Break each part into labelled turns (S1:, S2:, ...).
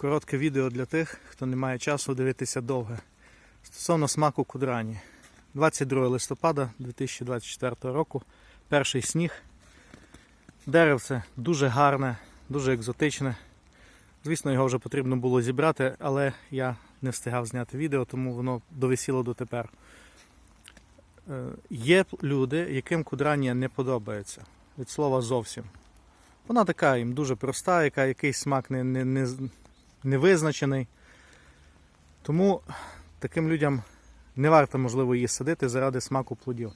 S1: Коротке відео для тих, хто не має часу дивитися довге. Стосовно смаку кудрані. 22 листопада 2024 року. Перший сніг. Деревце дуже гарне, дуже екзотичне. Звісно, його вже потрібно було зібрати, але я не встигав зняти відео, тому воно довисіло дотепер. Е, Є люди, яким кудранія не подобається. Від слова зовсім. Вона така їм дуже проста, яка якийсь смак не, не, не, не визначений. Тому таким людям не варто, можливо, її садити заради смаку плодів.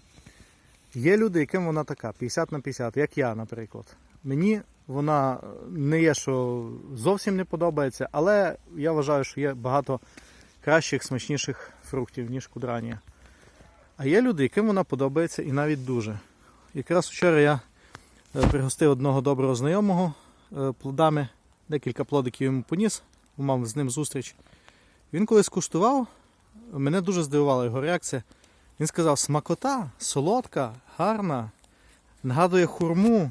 S1: Є люди, яким вона така, 50 на 50, як я, наприклад. Мені вона не є, що зовсім не подобається, але я вважаю, що є багато кращих, смачніших фруктів, ніж кудранія. А є люди, яким вона подобається і навіть дуже. Якраз вчора я е, пригостив одного доброго знайомого е, плодами, декілька плодиків йому поніс, мав з ним зустріч. Він коли скуштував, мене дуже здивувала його реакція. Він сказав: смакота, солодка, гарна, нагадує хурму.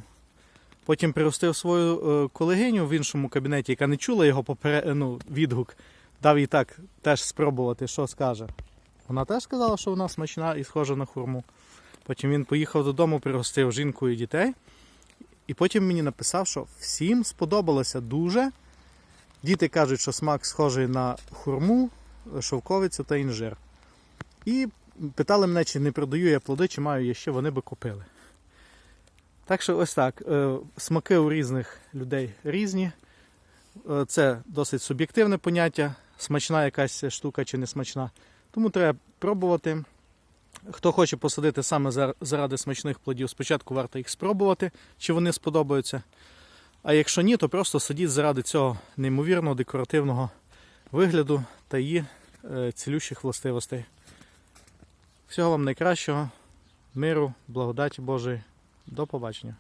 S1: Потім пригостив свою е, колегиню в іншому кабінеті, яка не чула його попере... ну, відгук, дав їй так теж спробувати, що скаже. Вона теж сказала, що вона смачна і схожа на хурму. Потім він поїхав додому, пригостив жінку і дітей. І потім мені написав, що всім сподобалося дуже. Діти кажуть, що смак схожий на хурму, шовковицю та інжир. І питали мене, чи не продаю я плоди, чи маю я ще, вони би купили. Так що ось так. е, Смаки у різних людей різні. Е, Це досить суб'єктивне поняття, смачна якась штука чи не смачна. Тому треба пробувати. Хто хоче посадити саме заради смачних плодів, спочатку варто їх спробувати, чи вони сподобаються. А якщо ні, то просто садіть заради цього неймовірного декоративного вигляду та її е, цілющих властивостей. Всього вам найкращого, миру, благодаті Божої. До побачення.